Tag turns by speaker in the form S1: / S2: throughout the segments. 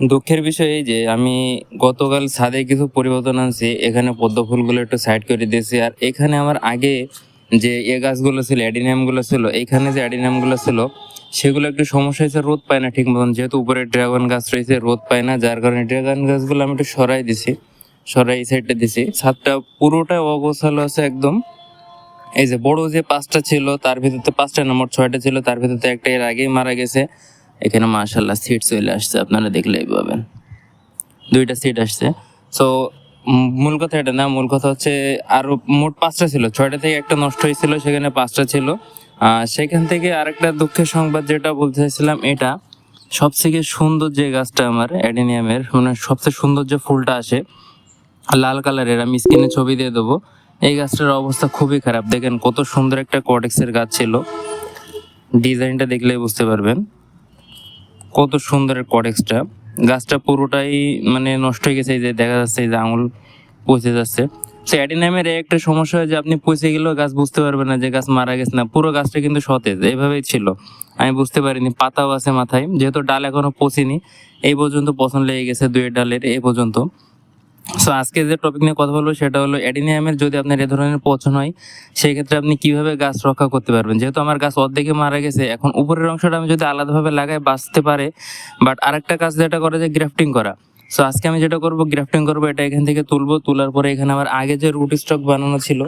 S1: দুঃখের বিষয় এই যে আমি গতকাল ছাদে কিছু পরিবর্তন আনছি, এখানে পদ্ম ফুলগুলো একটু সাইড করে দিয়েছি আর এখানে আমার আগে যে এ গাছগুলো ছিল অ্যাডিনিয়ামগুলো ছিল, এখানে যে অ্যাডিনিয়ামগুলো ছিল, সেগুলো একটু সমস্যা হয়েছে, রোদ পায় না ঠিক মতন। যেহেতু উপরে ড্রাগন গাছ রয়েছে, রোদ পায় না, যার কারণে ড্রাগন গাছগুলো আমি একটু সরাই দিছি, সরাই এই সাইডটা দিছি। ছাদটা পুরোটা অগোছালো আছে একদম। এই যে বড় যে পাঁচটা ছিল, তার ভিতরে পাঁচটা নম্বর ছয়টা ছিল, তার ভিতরে একটা এর আগেই মারা গেছে। এখানে মাশাল্লাহ সিট চলে আসছে, আপনারা দেখলেই পাবেন। দুইটা সিট আসছে। সো মূল কথা এটা না, মূল কথা হচ্ছে আরও মোট পাঁচটা ছিল, ছয়টা থেকে একটা নষ্ট হয়েছিল, সেখানে পাঁচটা ছিল। সেখান থেকে আরেকটা দুঃখের সংবাদ যেটা বলতে চাইছিলাম, এটা সবথেকে সুন্দর যে গাছটা আমার, অ্যাডেনিয়ামের মানে সবচেয়ে সুন্দর যে ফুলটা আসে, লাল কালারের, আমি স্ক্রিনে ছবি দিয়ে দেবো। এই গাছটার অবস্থা খুবই খারাপ, দেখেন কত সুন্দর একটা কটেক্সের গাছ ছিল। ডিজাইনটা দেখলেই বুঝতে পারবেন। কত সুন্দর কটেক্সটা। গাছটা পুরোটাই মানে নষ্ট হয়ে গেছে, এই যে দেখা যাচ্ছে এই যে আঙুল পচে যাচ্ছে। সে অ্যাডিনামের একটা সমস্যা হয় যে আপনি পচে গেলেও গাছ বুঝতে পারবেন না যে গাছ মারা গেছে না। পুরো গাছটা কিন্তু সতেজ এইভাবেই ছিল। আমি বুঝতে পারিনি, পাতাও আছে মাথায়, যেহেতু ডাল এখনও পচিনি, এই পর্যন্ত পছন্দ লেগে গেছে দুয়ের ডালের এই পর্যন্ত। সো আজকে যে টপিক নিয়ে কথা বলব সেটা হলো অ্যাডিনিয়ামের যদি আপনার এ ধরনের পচন হয়, সেই ক্ষেত্রে আপনি কীভাবে গাছ রক্ষা করতে পারবেন? যেহেতু আমার গাছ অর্ধেকে মারা গেছে, এখন উপরের অংশটা আমি যদি আলাদাভাবে লাগাই বাঁচতে পারে বাট আরেকটা কাজ যেটা করা যায় গ্রাফটিং করা। সো আজকে আমি যেটা করব গ্রাফটিং করব, এটা এখান থেকে তুলবো, তোলার পরে এখানে আমার আগে যে রুট স্টক বানানো ছিল,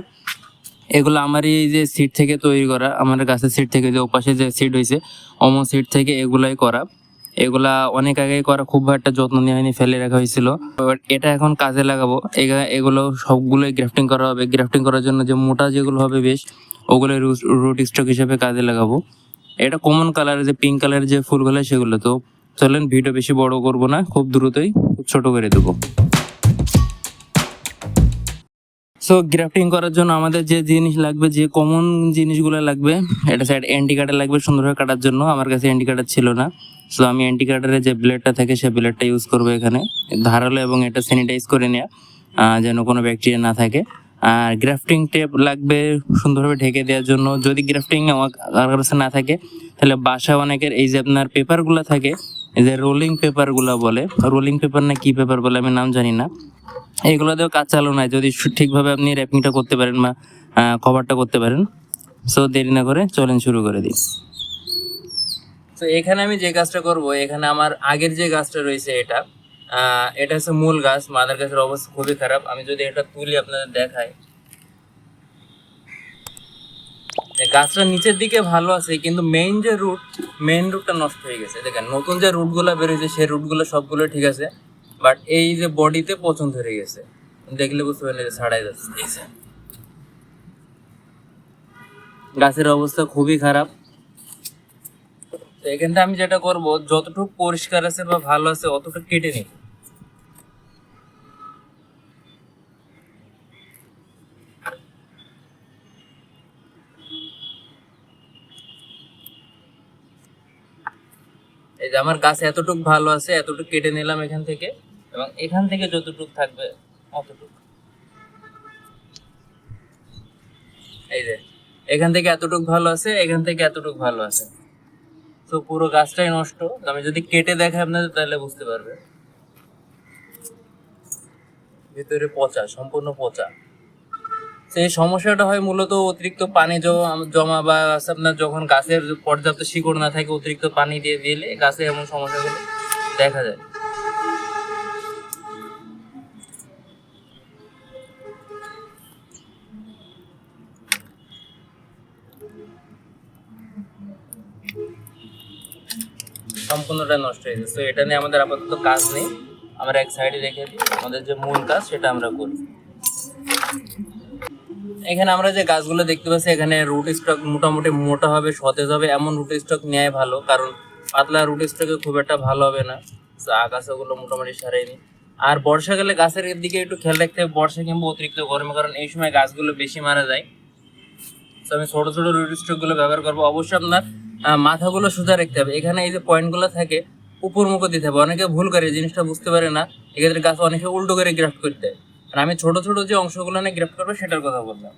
S1: এগুলো আমারই এই যে সিট থেকে তৈরি করা, আমার গাছের সিট থেকে যে ওপাশে যে সিট হয়েছে অমো সিট থেকে এগুলাই করা। এগুলা অনেক আগে করা, খুব একটা যত্ন নেওয়া হয়নি, ফেলে রাখা হয়েছিল। এটা এখন কাজে লাগাবো। এগা- এগুলো সবগুলোই গ্রাফটিং করা হবে। গ্রাফটিং করার জন্য যে মোটা যেগুলো হবে বেশ, ওগুলো রুট স্টক হিসেবে কাজে লাগাবো। এটা কমন কালার যে পিঙ্ক কালার যে ফুলগুলো সেগুলো। তো চলেন ভিডিও বেশি বড় করব না, খুব দ্রুতই ছোট করে দেবো। সো গ্রাফটিং করার জন্য আমাদের যে জিনিস লাগবে, যে কমন জিনিসগুলো লাগবে, এটা সাইড অ্যান্টি কাটার লাগবে সুন্দরভাবে কাটার জন্য। আমার কাছে অ্যান্টি কাটার ছিল না। সো আমি অ্যান্টি কাটারের যে ব্লেডটা থাকে, সেই ব্লেডটা ইউজ করব এখানে। ধারালো এবং এটা স্যানিটাইজ করে নেওয়া যেন কোনো ব্যাকটেরিয়া না থাকে। আর গ্রাফটিং টেপ লাগবে সুন্দরভাবে ঢেকে দেওয়ার জন্য। যদি গ্রাফটিং আমার কাছে না থাকে, তাহলে বাসা অনেকের এই যে আপনার পেপারগুলো থাকে যে রোলিং পেপারগুলো বলে রোলিং পেপার না কি পেপার বলে আমি নাম জানি না। এইগুলো দিয়েও কাজ চালু নাই যদি ঠিকভাবে আপনি র্যাপিংটা করতে পারেন বা কভারটা করতে পারেন। সো দেরি না করে চলেন শুরু করে দিই। তো এখানে আমি যে গাছটা করব, এখানে আমার আগের যে গাছটা রয়েছে এটা এটা হচ্ছে মূল গাছ। মাদার গাছের অবস্থা খুবই খারাপ। আমি যদি এটা তুলি আপনাদের দেখাই এই গাছটা নিচের দিকে ভালো আছে, কিন্তু মেইন যে রুট মেইন রুটটা নষ্ট হয়ে গেছে। দেখেন, নতুন যে রুটগুলো বেরোয়েছে সেই রুটগুলো সবগুলো ঠিক আছে বাট এই যে বডিতে পচন ধরে গেছে। দেখলে বুঝতে পারলে যে ছাড়াই যাচ্ছে। গাছের অবস্থা খুবই খারাপ। এখানটা আমি যেটা করব, যতটুকু পরিষ্কার আছে বা ভালো আছে অতটুকু কেটে নিই এই যে আমার গাছ এতটুকু ভালো আছে, এতটুকু কেটে নিলাম এখান থেকে, এবং এখান থেকে যতটুকু থাকবে, অতটুকু। এই যে, এখান থেকে এতটুকু ভালো আছে, এখান থেকে এতটুকু ভালো আছে। তো পুরো গাছটাই নষ্ট। আমি যদি কেটে দেখাই আপনাদের, তাহলে বুঝতে পারবে। ভিতরে পচা, সম্পূর্ণ পচা। এই সমস্যাটা হয় মূলত অতিরিক্ত পানি জমা বা আপনার যখন গাছের পর্যাপ্ত শিকড় না থাকে, অতিরিক্ত পানি দিয়ে দিলে গাছে এমন সমস্যাগুলো দেখা যায়। সম্পূর্ণটা নষ্ট হয়ে গেছে। তো এটা নিয়ে আমাদের আপাতত কাজ নেই। আমরা এক সাইডে রেখে দিই। আমাদের যে মূল কাজ, সেটা আমরা করি। এখানে আমরা যে গাছগুলো দেখতে পাচ্ছি, এখানে রুট স্টক মোটামুটি মোটা হবে, সতেজ হবে, এমন রুট স্টক নেয় ভালো, কারণ পাতলা রুট স্টকে খুব একটা ভালো হবে না। আগাছাগুলো মোটামুটি সারাইনি আর বর্ষাকালে গাছের দিকে একটু খেয়াল রাখতে হবে, বর্ষা কিংবা অতিরিক্ত গরমে, কারণ এই সময় গাছগুলো বেশি মারা যায়। তো আমি ছোট ছোট রুট স্টকগুলো ব্যবহার করব। অবশ্যই আপনার মাথাগুলো সোজা রাখতে হবে। এখানে এই যে পয়েন্টগুলো থাকে, উপর মুখ দিতে হবে। অনেকে ভুল করে, জিনিসটা বুঝতে পারে না। এক্ষেত্রে গাছ অনেকে উল্টো করে গ্রাফট করতে। হয় আর আমি ছোট ছোট যে অংশগুলো নিয়ে গ্রাফট করব, সেটার কথা বললাম।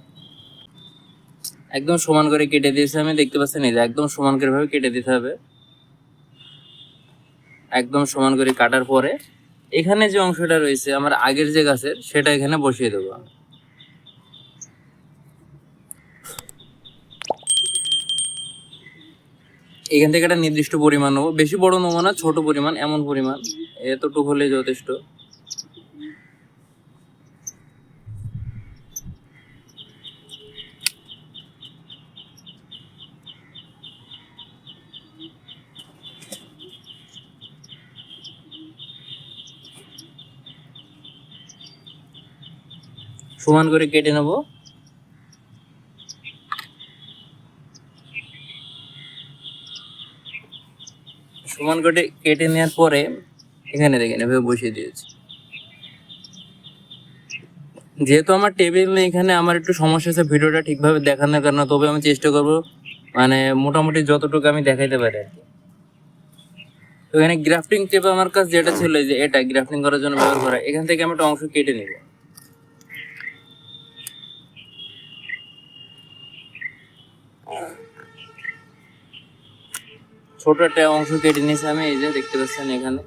S1: একদম সমান করে কেটে দিয়েছি আমি, দেখতে পাচ্ছেন এই যে একদম সমান করে ভাবে কেটে দিতে হবে। একদম সমান করে কাটার পরে, এখানে যে অংশটা রয়েছে, আমার আগের যে গাছের, সেটা এখানে বসিয়ে দেবো এখান থেকে একটা নির্দিষ্ট পরিমাণ নেব। বেশি বড় নেব না, ছোট পরিমাণ, এমন পরিমাণ। এতটুকু হলে যথেষ্ট। সমান করে কেটে নেব। সমান করে কেটে নেওয়ার পরে এখানে দেখেন, এভাবে বসিয়ে দিয়েছি। যেহেতু আমার টেবিল নেই এখানে, আমার একটু সমস্যা আছে ভিডিওটা ঠিকভাবে দেখানোর কারণে, তবে আমি চেষ্টা করব মানে মোটামুটি যতটুকু আমি দেখাইতে পারি আর কি। তো এখানে গ্রাফটিং টেপ আমার কাছে যেটা ছিল যে এটা গ্রাফটিং করার জন্য ব্যবহার করা, এখান থেকে আমি একটা অংশ কেটে নিব। ছোট একটা অংশ কেটে নিয়েছি আমি, এই যে দেখতে পাচ্ছেন এখানে।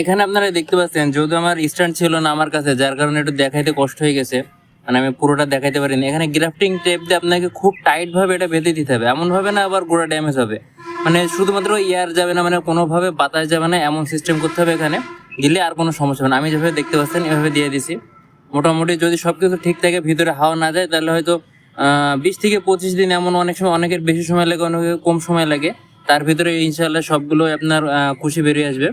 S1: এখানে আপনারা দেখতে পাচ্ছেন, যেহেতু আমার স্ট্যান্ড ছিল না আমার কাছে, যার কারণে একটু দেখাইতে কষ্ট হয়ে গেছে। মানে আমি পুরোটা দেখাইতে পারিনি। এখানে গ্রাফটিং টেপ দিয়ে আপনাকে খুব টাইট ভাবে এটা বেঁধে দিতে হবে। এমন ভাবে না আবার গোড়া ড্যামেজ হবে। মানে শুধুমাত্র ইয়ার যাবে না মানে কোনোভাবে বাতাস যাবে না, এমন সিস্টেম করতে হবে এখানে। দিলে আর কোনো সমস্যা হবে না। আমি যেভাবে দেখতে পাচ্ছেন, এভাবে দিয়ে দিছি। মোটামুটি যদি সবকিছু ঠিক থাকে, ভিতরে হাওয়া না যায়, তাহলে হয়তো বিশ থেকে পঁচিশ দিন এমন অনেক সময়, অনেকের বেশি সময় লাগে, অনেকের কম সময় লাগে। তার ভিতরে ইনশাল্লাহ সবগুলো আপনার খুশি বেরিয়ে আসবে।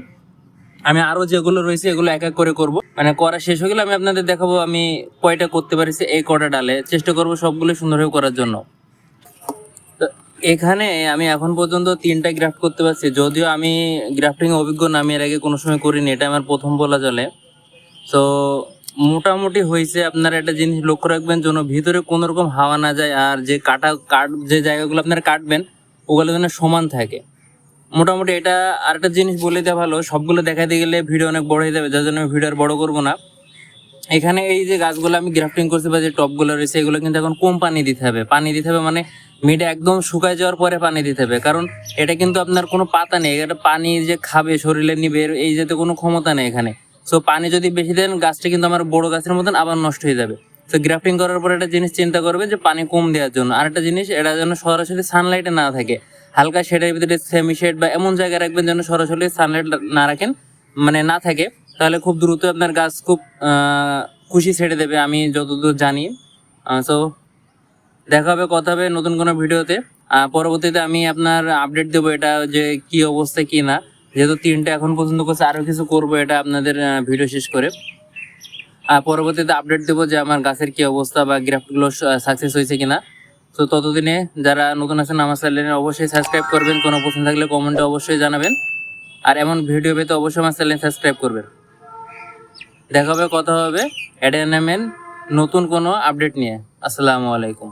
S1: আমি আরও যেগুলো রয়েছে, এগুলো এক এক করে করব। মানে করা শেষ হয়ে গেলে আমি আপনাদের দেখাবো, আমি কয়টা করতে পারিছি এই কটা ডালে। চেষ্টা করব সবগুলো সুন্দরভাবে করার জন্য। এখানে আমি এখন পর্যন্ত তিনটা গ্রাফট করতে পারছি। যদিও আমি গ্রাফটিং অভিজ্ঞ না, আমি এর আগে কোনো সময় করিনি, এটা আমার প্রথম বলা চলে। তো মোটামুটি হয়েছে আপনারা একটা জিনিস লক্ষ্য রাখবেন, যেন ভিতরে কোনো রকম হাওয়া না যায় আর যে কাটা, কাট, যে জায়গাগুলো আপনারা কাটবেন, ওগুলো যেন সমান থাকে। মোটামুটি এটা আরেকটা জিনিস বলে দেওয়া ভালো, সবগুলো দেখাতে গেলে ভিডিও অনেক বড় হয়ে যাবে, যার জন্য আমি ভিডিও আর বড় করব না। এখানে এই যে গাছগুলো আমি গ্রাফটিং করছি বা যে টপগুলো রয়েছে, এগুলো কিন্তু এখন কম পানি দিতে হবে। পানি দিতে হবে মানে মিডে একদম শুকায় যাওয়ার পরে পানি দিতে হবে। কারণ এটা কিন্তু আপনার কোনো পাতা নেই, এটা পানি যে খাবে, শরীরে নিবে এই যাতে কোনো ক্ষমতা নেই এখানে। সো পানি যদি বেশি দেন, গাছটা কিন্তু আমার বড় গাছের মতন আবার নষ্ট হয়ে যাবে। তো গ্রাফটিং করার পর একটা জিনিস চিন্তা করবে যে পানি কম দেওয়ার জন্য। আর একটা জিনিস, এটা যেন সরাসরি সানলাইটে না থাকে। হালকা শেডের ভিতরে সেমি শেড বা এমন জায়গায় রাখবেন যেন সরাসরি সানলাইট না রাখেন মানে না থাকে। তাহলে খুব দ্রুত আপনার গাছ খুব খুশি ছেড়ে দেবে, আমি যতদূর জানি। সো দেখা হবে, কথা হবে নতুন কোনো ভিডিওতে। পরবর্তীতে আমি আপনার আপডেট দেবো এটা যে কি অবস্থা কি না। যেহেতু তিনটা এখন পর্যন্ত করছে, আরও কিছু করব এটা আপনাদের ভিডিও শেষ করে। আর পরবর্তীতে আপডেট দেবো যে আমার গাছের কি অবস্থা বা গ্রাফটগুলো সাকসেস হয়েছে কিনা। তো ততদিনে যারা নতুন আছেন আমার চ্যানেলে অবশ্যই সাবস্ক্রাইব করবেন। কোনো প্রশ্ন থাকলে কমেন্টে অবশ্যই জানাবেন। আর এমন ভিডিও পেতে অবশ্যই আমার চ্যানেল সাবস্ক্রাইব করবেন। দেখা হবে কথা হবে। অ্যাডেনামেন নতুন কোনো আপডেট নিয়ে। আসসালামু আলাইকুম।